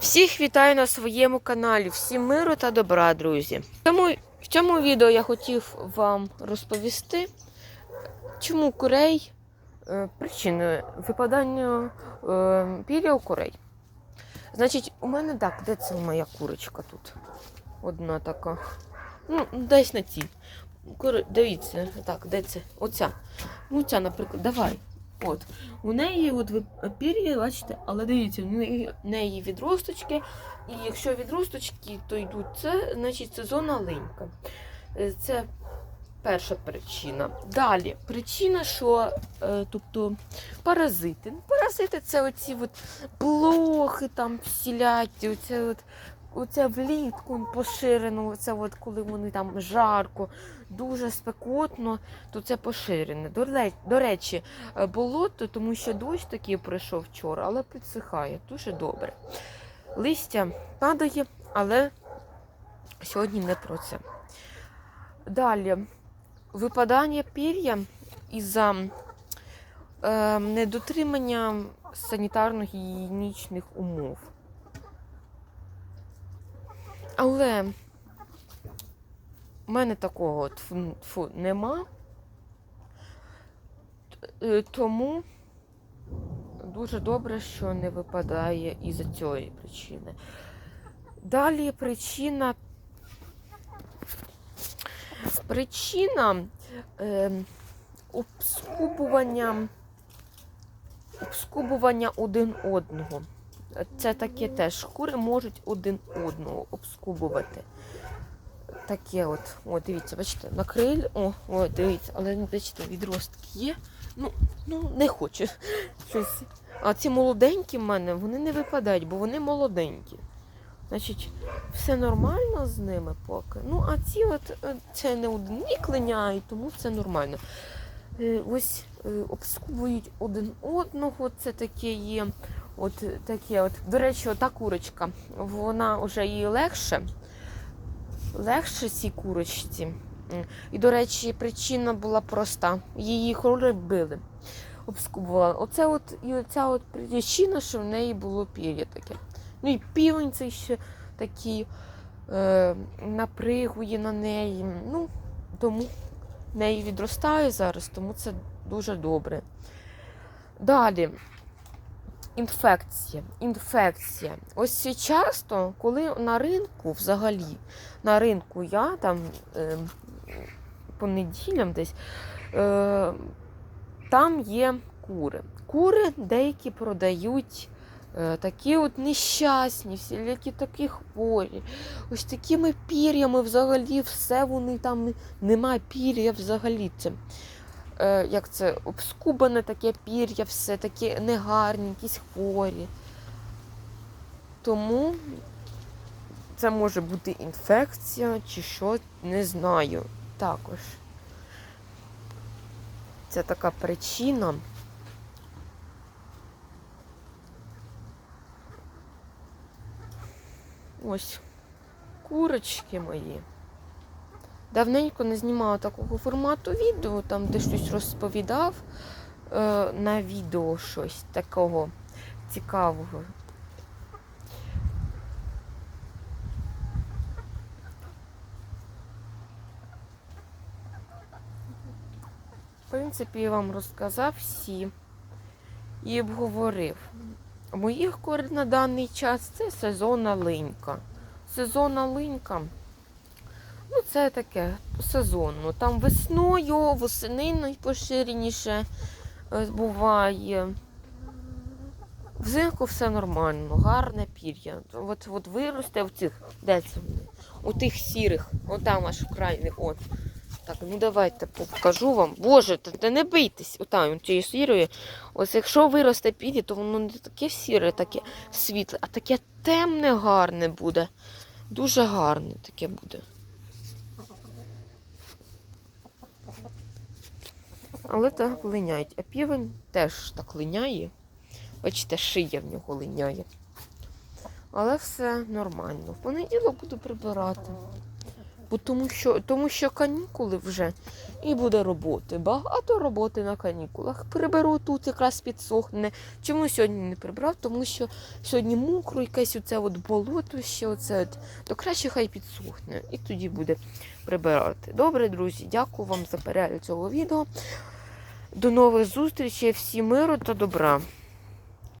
Всіх вітаю на своєму каналі. Всім миру та добра, друзі. В цьому, в цьому відео я хотів вам розповісти, чому курей, е, причини випадання е, піря у курей. Значить, у мене так, де це моя курочка тут? Одна така. Ну, десь на цій. Дивіться, так, де це? Оця. Ну, ця, наприклад, давай. От. У неї от ви- пір'я, бачите, але дивіться, в неї, відросточки. І якщо відросточки, то йдуть це, значить сезонна линька. Е, Це перша причина. Далі причина, що е, тобто паразити. Паразити це оці от блохи там всілякі, оце от. Оце влітку поширено, оце от коли вони там жарко, дуже спекотно, то це поширене. До, речі, е, болото, тому що дощ такий пройшов вчора, але підсихає дуже добре. Листя падає, але сьогодні не про це. Далі випадання пір'я із-за е, недотримання санітарно-гігієнічних умов. Але в мене такого тфу, нема. Е, Тому дуже добре, що не випадає із-за цієї причини. Далі причина. Причина е, обскубування, обскубування один одного. Це таке теж. Кури можуть один одного обскубувати. Таке от. О, дивіться, бачите, на криль. О, о, дивіться, але ну, бачите, відростки є. Ну, ну не хочу щось. А ці молоденькі в мене, вони не випадають, бо вони молоденькі. Значить, все нормально з ними поки. Ну, а ці от е, це не один вік линяють, тому це нормально. Е, Ось е, обскубують один одного, це таке є. От таке от. До речі, ота курочка, вона вже їй легше. Легше цій курочці. І, до речі, причина була проста. Її хори били, обскубувала. Оце от, і оця от причина, що в неї було пір'я таке. Ну і півень цей ще такий е, напригує на неї. Ну, тому в неї відростає зараз, тому це дуже добре. Далі. Інфекція. Інфекція. Ось часто, коли на ринку, взагалі, на ринку я там е, по неділям десь, е, там є кури. Кури деякі продають е, такі от нещасні, всілякі такі хворі. Ось такими пір'ями взагалі все вони там немає пір'я взагалі. Це як це, обскубане таке пір'я, все таке негарні, якісь хворі. Тому це може бути інфекція чи що, не знаю. Також. Це така причина. Ось курочки мої. Давненько не знімала такого формату відео, там де щось розповідав е, на відео щось такого цікавого. В принципі, я вам розказав всі і обговорив. Моїх кур на даний час це сезонна линька. Сезонна линька. Ну, це таке сезонно. Там весною, восени найпоширеніше е, буває. Взимку все нормально, гарне пір'я. От, от виросте в цих, де це? У тих сірих, от там аж в. От. Так, ну давайте покажу вам. Боже, та, та не бийтесь, отам цією сірою. Ось якщо виросте пір'я, то воно не таке сіре, таке світле, а таке темне, гарне буде. Дуже гарне таке буде. Але так линяють. А півень теж так линяє. Бачите, шия в нього линяє. Але все нормально. В понеділок буду прибирати. Бо тому що, тому що канікули вже і буде роботи. Багато роботи на канікулах. Приберу тут якраз підсохне. Чому сьогодні не прибрав? Тому що сьогодні мокро, якесь оце от болото ще оце. От. То краще хай підсохне. І тоді буде прибирати. Добре, друзі, дякую вам за перегляд цього відео. До нових зустрічей, всім миру та добра.